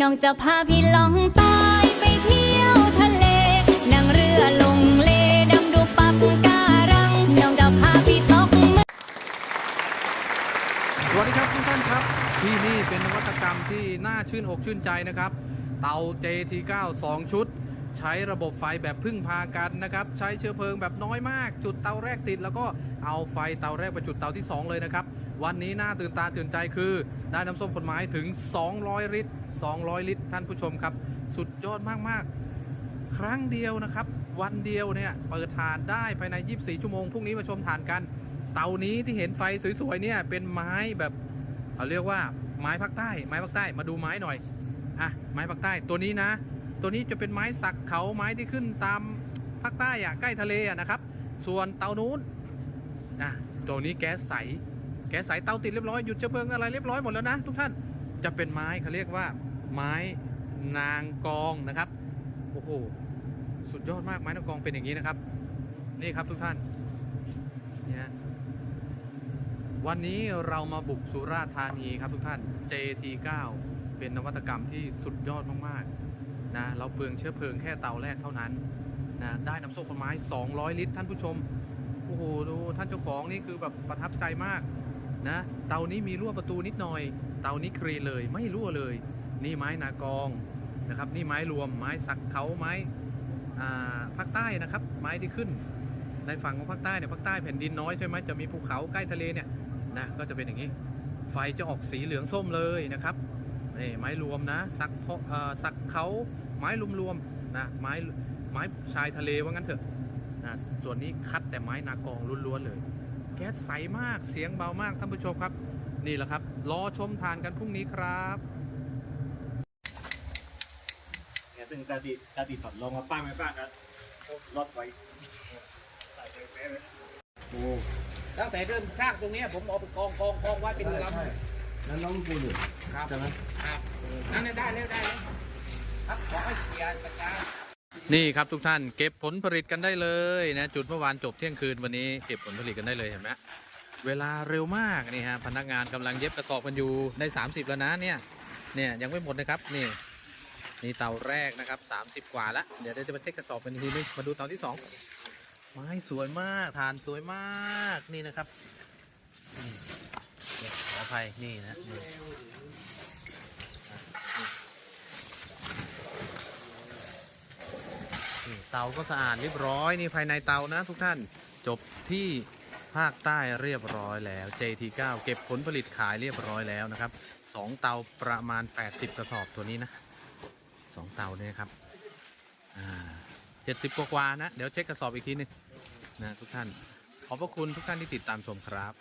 น้องจะพาพี่ล่องใต้ไปเที่ยวทะเล นั่งเรือลงเลดำดูปักการัง น้องจะพาพี่ตกหมึกสวัสดีครับทุกท่านครับ ที่นี่เป็นนวัตกรรมที่น่าชื่นอกชื่นใจนะครับ เตา JT9 2 ชุด ใช้ระบบไฟแบบพึ่งพากันนะครับ ใช้เชื้อเพลิงแบบน้อยมาก จุดเตาแรกติด แล้วก็เอาไฟเตาแรกไปจุดเตาที่ 2 เลยนะครับ วันนี้น่าตื่นตาตื่นใจคือได้น้ำส้มคนไม้ถึง 200 ลิตร 200 ลิตร ท่านผู้ชมครับ สุดยอดมากๆ ครั้งเดียวนะครับ วันเดียวเนี่ยเปิดทานได้ภายใน 24 ชั่วโมงพรุ่งนี้มาชมทานกัน เตานี้ที่เห็นไฟสวยๆเนี่ยเป็นไม้แบบเขาเรียกว่าไม้ภาคใต้ ไม้ภาคใต้มาดูไม้หน่อยอะไม้ภาคใต้ตัวนี้นะ ตัวนี้จะเป็นไม้สักเขาไม้ที่ขึ้นตามภาคใต้อะใกล้ทะเลอะนะครับ ส่วนเตานู้นอะตัวนี้แก๊สใสแก๊สใสเตาติดเรียบร้อยหยุดเชื้อเพลิงอะไรเรียบร้อยหมดแล้วนะทุกท่านจะเป็นไม้เขาเรียกว่า ไม้นางกองนะครับโอ้โหสุดยอดมากไม้นางกองเป็นอย่างนี้นะครับ นี่ครับทุกท่านเนี่ยวันนี้เรามาบุกสุราษฎร์ธานีครับทุกท่าน JT9 เป็นนวัตกรรมที่สุดยอดมากๆนะเราเปลืองเชื้อเพลิงแค่เตาแรกเท่านั้นนะได้น้ำส้มคนไม้ 200 ลิตร ท่านผู้ชมโอ้โหดูท่านเจ้าของนี่คือแบบประทับใจมากนะเตานี้มีรั่วประตูนิดหน่อย เตานี้คลีเลยไม่รั่วเลย นี่ไม้นากองนะครับ นี่ไม้รวมไม้สักเขาไม้ภาคใต้นะครับ ไม้ที่ขึ้น ในฝั่งของภาคใต้เนี่ยภาคใต้แผ่นดินน้อยใช่ไหมจะมีภูเขาใกล้ทะเลเนี่ยนะก็จะเป็นอย่างนี้ ไฟจะออกสีเหลืองส้มเลยนะครับนี่ไม้รวมนะสักเพาะเอ่อสักเขาไม้รวมๆนะไม้ไม้ชายทะเลว่างั้นเถอะนะส่วนนี้คัดแต่ไม้นากองล้วนๆเลย แก๊สใสมากเสียงเบามากท่านผู้ชมครับ นี่แหละครับ รอชมทานกันพรุ่งนี้ครับ เนี่ย ซึ่งตาติตาติถอดลงมาป้าไม่ป้ากันรถไว้ใส่ไปแป๊ะไว้โอ้ตั้งแต่เริ่มสร้างตรงเนี้ยผมเอาไปกองกองกองไว้เป็นลำ แล้วน้องปูหนึ่งครับ ใช่ไหมครับนั่นน่ะได้แล้วได้แล้วครับขอให้เคลียร์จัดการนี่ครับทุกท่านเก็บผลผลิตกันได้เลยนะจุดเมื่อวานจบเที่ยงคืนวันนี้เก็บผลผลิตกันได้เลยเห็นไหมเวลาเร็วมากนี่ฮะพนักงานกำลังเย็บกระสอบกันอยู่ได้ 30 แล้วนะเนี่ยเนี่ยยังไม่หมดนะครับนี่ นี่เตาแรกนะครับ 30 กว่าละเดี๋ยวเราจะมาเช็คกระสอบกันทีนึงมาดูเตาที่สองไม้สวยมากทานสวยมากนี่นะครับเนี่ยขออภัยนี่นะนี่อะเตาก็สะอาดเรียบร้อยนี่ภายในเตานะทุกท่านจบที่ภาคใต้เรียบร้อยแล้ว JT9 เก็บผลผลิตขายเรียบร้อยแล้วนะครับสองเตาประมาณ 80 กระสอบตัวนี้นะ สองเตาเนี่ยครับอ่าเจ็ดสิบกว่าๆนะ เดี๋ยวเช็คกระสอบอีกทีนึงนะทุกท่าน ขอบพระคุณทุกท่านที่ติดตามชมครับ